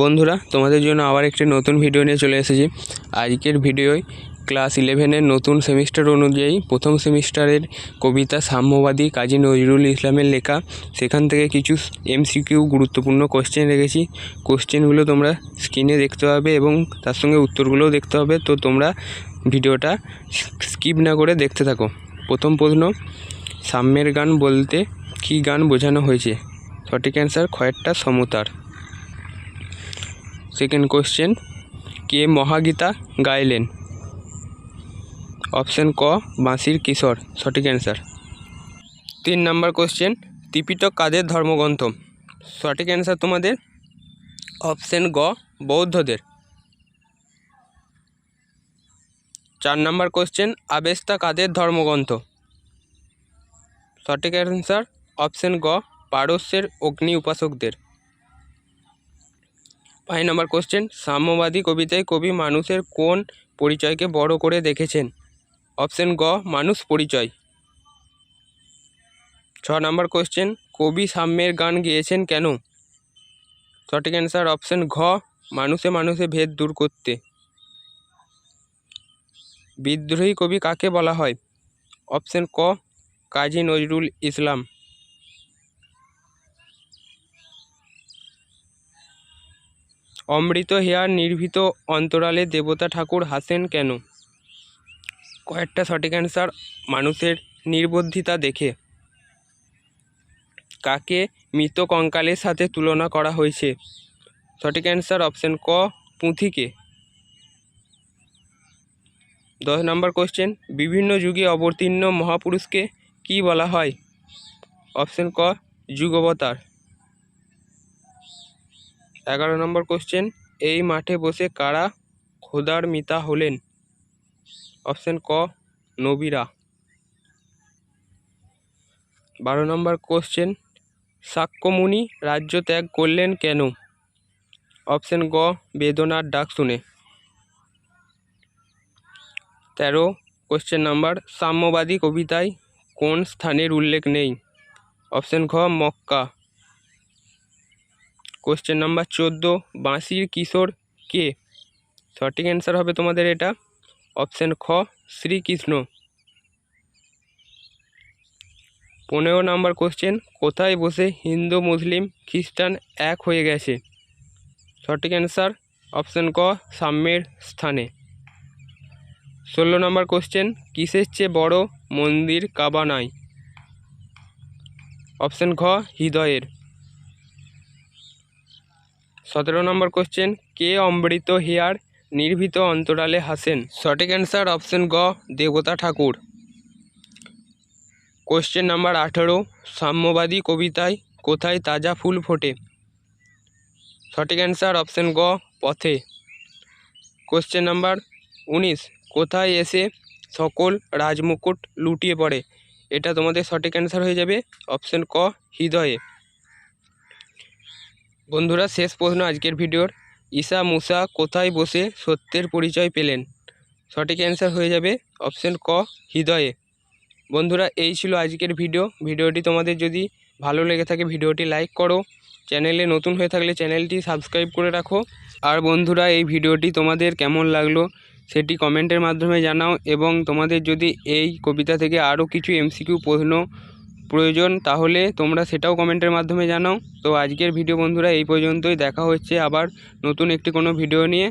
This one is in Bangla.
বন্ধুরা, তোমাদের জন্য আবার একটি নতুন ভিডিও নিয়ে চলে এসেছি। আজকের ভিডিওয় ক্লাস ইলেভেনের নতুন সেমিস্টার অনুযায়ী প্রথম সেমিস্টারের কবিতা সাম্যবাদী কাজী নজরুল ইসলামের লেখা। সেখান থেকে কিছু এমসিকিউ গুরুত্বপূর্ণ কোশ্চেন রেখেছি। কোশ্চেনগুলো তোমরা স্ক্রিনে দেখতে পাবে এবং তার সঙ্গে উত্তরগুলোও দেখতে হবে তো তোমরা ভিডিওটা স্কিপ না করে দেখতে থাকো। প্রথম প্রশ্ন, সাম্যের গান বলতে কী গান বোঝানো হয়েছে? সঠিক অ্যান্সার খয়েরটা সমতার। সেকেন্ড কোশ্চেন কে মহাগীতা গাইলেন? অপশন ক, বাঁশির কিশোর, সঠিক অ্যান্সার তিন নাম্বার কোশ্চেন ত্রিপিটক কাদের ধর্মগ্রন্থ? সঠিক অ্যান্সার তোমাদের? অপশন গ, বৌদ্ধদের। চার নাম্বার কোশ্চেন আবেস্তা কাদের ধর্মগ্রন্থ? সঠিক অ্যান্সার অপশন গ, পারস্যের অগ্নি উপাসকদের। পাঁচ নম্বর কোশ্চেন সাম্যবাদী কবিতায় কবি মানুষের কোন পরিচয়কে বড় করে দেখেছেন? অপশন গ, মানুষ পরিচয়। ছ নম্বর কোশ্চেন কবি সাম্যের গান গেয়েছেন কেন? সঠিক অ্যান্সার অপশন ঘ, মানুষে মানুষে ভেদ দূর করতে। বিদ্রোহী কবি কাকে বলা হয়? অপশন ক, কাজী নজরুল ইসলাম। অমৃত হেয়ার নির্ভীত অন্তরালে দেবতা ঠাকুর হাসেন কেন? কয়েকটা সঠিক অ্যান্সার মানুষের নির্বুদ্ধিতা দেখে। কাকে মৃত কঙ্কালের সাথে তুলনা করা হয়েছে? সঠিক অ্যান্সার অপশন ক, পুঁথিকে। দশ নম্বর কোশ্চেন বিভিন্ন যুগে অবতীর্ণ মহাপুরুষকে কি বলা হয়? অপশন ক, যুগবতার। এগারো নম্বর কোশ্চেন এই মাঠে বসে কারা খোদার মিতা হলেন? অপশন ক, নবীরা। বারো নম্বর কোশ্চেন সাক্ষ্যমুনি রাজ্য ত্যাগ করলেন কেন? অপশন গ, বেদনার ডাক শুনে। তেরো কোশ্চেন নাম্বার সাম্যবাদী কবিতায় কোন স্থানের উল্লেখ নেই? অপশন ঘ, মক্কা। কোশ্চেন নাম্বার চোদ্দ, বাঁশির কিশোর কে? সঠিক অ্যান্সার হবে তোমাদের এটা। অপশান খ, শ্রীকৃষ্ণ। পনেরো নাম্বার কোশ্চেন কোথায় বসে হিন্দু, মুসলিম, খ্রিস্টান এক হয়ে গেছে? সঠিক অ্যান্সার অপশান ক, সাম্যের স্থানে। ষোলো নম্বর কোশ্চেন কিসের চেয়ে বড় মন্দির কাবা নাই অপশন ঘ হৃদয়ের। সতেরো নম্বর কোশ্চেন কে অমৃত হেয়ার নির্ভীত অন্তরালে হাসেন? সঠিক অ্যান্সার অপশন গ, দেবতা ঠাকুর। কোশ্চেন নাম্বার আঠেরো, সাম্যবাদী কবিতায় কোথায় তাজা ফুল ফোটে? সঠিক অ্যান্সার অপশন গ, পথে। কোশ্চেন নাম্বার উনিশ, কোথায় এসে সকল রাজমুকুট লুটিয়ে পড়ে? এটা তোমাদের সঠিক অ্যান্সার হয়ে যাবে। অপশন ক, হৃদয়ে। বন্ধুরা, শেষ প্রশ্ন আজকের ভিডিওর। ঈশা মুসা কোথায় বসে সত্যের পরিচয় পেলেন? সঠিক অ্যান্সার হয়ে যাবে অপশন ক, হৃদয়ে। বন্ধুরা, এই ছিল আজকের ভিডিও। ভিডিওটি তোমাদের যদি ভালো লেগে থাকে, ভিডিওটি লাইক করো। চ্যানেলে নতুন হয়ে থাকলে চ্যানেলটি সাবস্ক্রাইব করে রাখো। আর বন্ধুরা, এই ভিডিওটি তোমাদের কেমন লাগল সেটি কমেন্টের মাধ্যমে জানাও। এবং তোমাদের যদি এই কবিতা থেকে আরও কিছু এমসিকিউ প্রশ্ন প্রয়োজন, তাহলে তোমরা সেটাও কমেন্টের মাধ্যমে জানাও। তো আজকের ভিডিও বন্ধুরা এই পর্যন্তই। দেখা হচ্ছে আবার নতুন একটি কোনো ভিডিও নিয়ে।